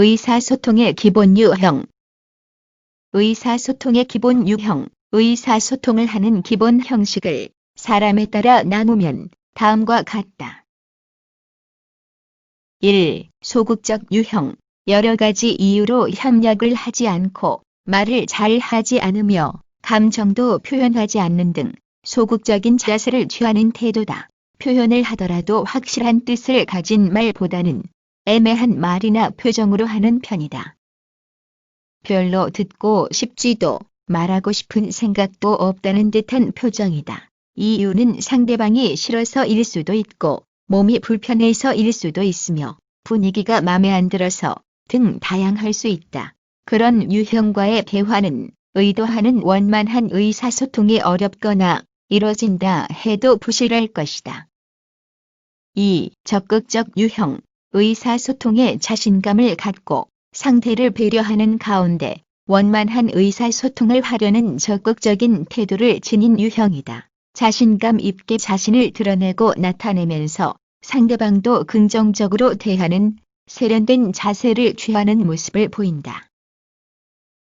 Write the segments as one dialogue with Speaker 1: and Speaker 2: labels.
Speaker 1: 의사소통의 기본 유형 의사소통의 기본 유형 의사소통을 하는 기본 형식을 사람에 따라 나누면 다음과 같다. 1. 소극적 유형 여러 가지 이유로 협력을 하지 않고 말을 잘 하지 않으며 감정도 표현하지 않는 등 소극적인 자세를 취하는 태도다. 표현을 하더라도 확실한 뜻을 가진 말보다는 애매한 말이나 표정으로 하는 편이다. 별로 듣고 싶지도 말하고 싶은 생각도 없다는 듯한 표정이다. 이유는 상대방이 싫어서일 수도 있고 몸이 불편해서일 수도 있으며 분위기가 마음에 안 들어서 등 다양할 수 있다. 그런 유형과의 대화는 의도하는 원만한 의사소통이 어렵거나 이뤄진다 해도 부실할 것이다. 2. 적극적 유형 의사소통에 자신감을 갖고 상대를 배려하는 가운데 원만한 의사소통을 하려는 적극적인 태도를 지닌 유형이다. 자신감 있게 자신을 드러내고 나타내면서 상대방도 긍정적으로 대하는 세련된 자세를 취하는 모습을 보인다.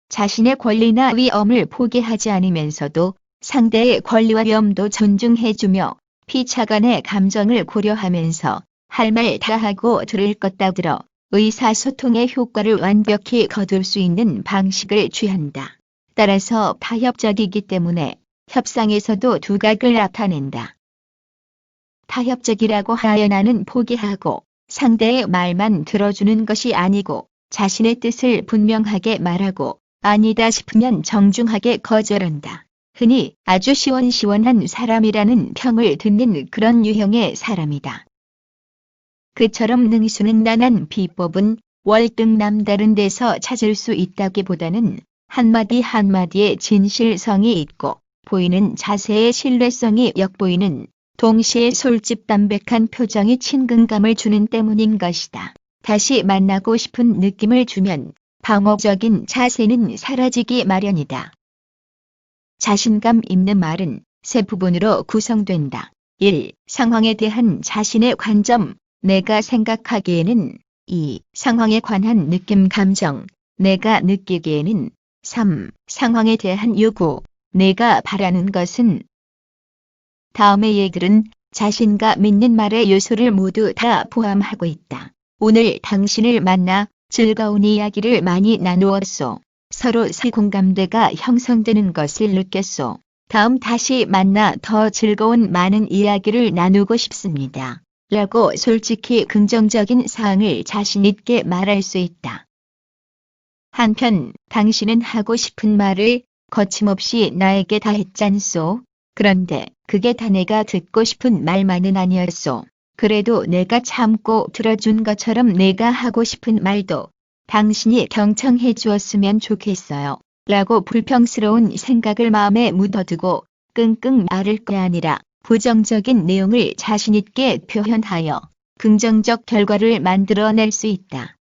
Speaker 1: 자신의 권리나 위엄을 포기하지 않으면서도 상대의 권리와 위엄도 존중해주며 피차 간의 감정을 고려하면서 할 말 다 하고 들을 것 다 들어 의사소통의 효과를 완벽히 거둘 수 있는 방식을 취한다. 따라서 타협적이기 때문에 협상에서도 두각을 나타낸다. 타협적이라고 하여 나는 포기하고 상대의 말만 들어주는 것이 아니고 자신의 뜻을 분명하게 말하고 아니다 싶으면 정중하게 거절한다. 흔히 아주 시원시원한 사람이라는 평을 듣는 그런 유형의 사람이다. 그처럼 능수능란한 비법은 월등 남다른 데서 찾을 수 있다기보다는 한마디 한마디에 진실성이 있고 보이는 자세의 신뢰성이 엿보이는 동시에 솔직담백한 표정이 친근감을 주는 때문인 것이다. 다시 만나고 싶은 느낌을 주면 방어적인 자세는 사라지기 마련이다. 자신감 있는 말은 세 부분으로 구성된다. 1. 상황에 대한 자신의 관점, 내가 생각하기에는 2. 상황에 관한 느낌 감정, 내가 느끼기에는 3. 상황에 대한 요구, 내가 바라는 것은 다음의 얘기들은 자신과 믿는 말의 요소를 모두 다 포함하고 있다. 오늘 당신을 만나 즐거운 이야기를 많이 나누었소. 서로 새 공감대가 형성되는 것을 느꼈소. 다음 다시 만나 더 즐거운 많은 이야기를 나누고 싶습니다. 라고 솔직히 긍정적인 사항을 자신있게 말할 수 있다. 한편 당신은 하고 싶은 말을 거침없이 나에게 다 했잖소. 그런데 그게 다 내가 듣고 싶은 말만은 아니었소. 그래도 내가 참고 들어준 것처럼 내가 하고 싶은 말도 당신이 경청해 주었으면 좋겠어요. 라고 불평스러운 생각을 마음에 묻어두고 끙끙 앓을 게 아니라 부정적인 내용을 자신있게 표현하여 긍정적 결과를 만들어낼 수 있다.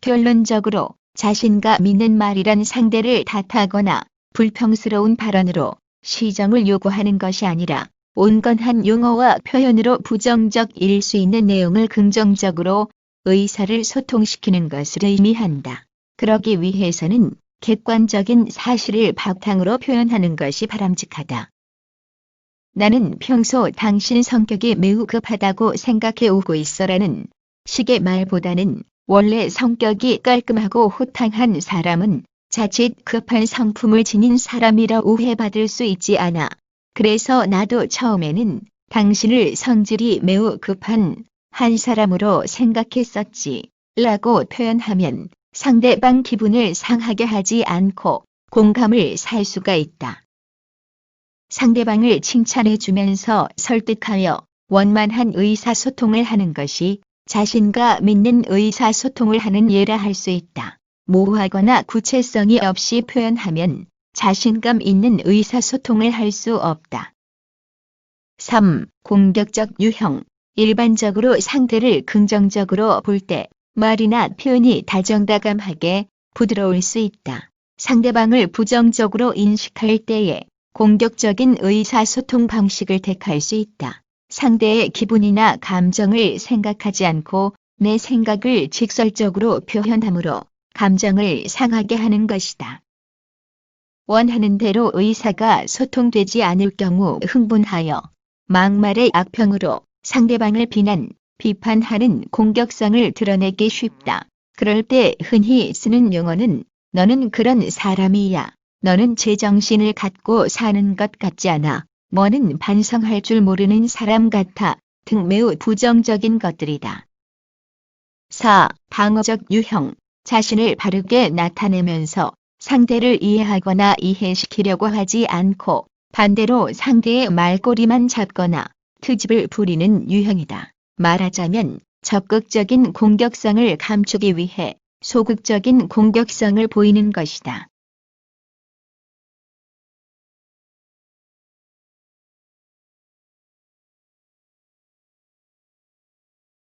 Speaker 1: 결론적으로 자신과 믿는 말이란 상대를 탓하거나 불평스러운 발언으로 시정을 요구하는 것이 아니라 온건한 용어와 표현으로 부정적일 수 있는 내용을 긍정적으로 의사를 소통시키는 것을 의미한다. 그러기 위해서는 객관적인 사실을 바탕으로 표현하는 것이 바람직하다. 나는 평소 당신 성격이 매우 급하다고 생각해 오고 있어라는 식의 말보다는 원래 성격이 깔끔하고 호탕한 사람은 자칫 급한 성품을 지닌 사람이라 오해받을 수 있지 않아. 그래서 나도 처음에는 당신을 성질이 매우 급한 한 사람으로 생각했었지. 라고 표현하면 상대방 기분을 상하게 하지 않고 공감을 살 수가 있다. 상대방을 칭찬해 주면서 설득하여 원만한 의사소통을 하는 것이 자신과 믿는 의사소통을 하는 예라 할 수 있다. 모호하거나 구체성이 없이 표현하면 자신감 있는 의사소통을 할 수 없다. 3. 공격적 유형 일반적으로 상대를 긍정적으로 볼 때 말이나 표현이 다정다감하게 부드러울 수 있다. 상대방을 부정적으로 인식할 때에 공격적인 의사소통 방식을 택할 수 있다. 상대의 기분이나 감정을 생각하지 않고 내 생각을 직설적으로 표현함으로 감정을 상하게 하는 것이다. 원하는 대로 의사가 소통되지 않을 경우 흥분하여 막말의 악평으로 상대방을 비난, 비판하는 공격성을 드러내기 쉽다. 그럴 때 흔히 쓰는 용어는 너는 그런 사람이야. 너는 제정신을 갖고 사는 것 같지 않아. 뭐는 반성할 줄 모르는 사람 같아. 등 매우 부정적인 것들이다. 4. 방어적 유형. 자신을 바르게 나타내면서 상대를 이해하거나 이해시키려고 하지 않고 반대로 상대의 말꼬리만 잡거나 트집을 부리는 유형이다. 말하자면 적극적인 공격성을 감추기 위해 소극적인 공격성을 보이는 것이다.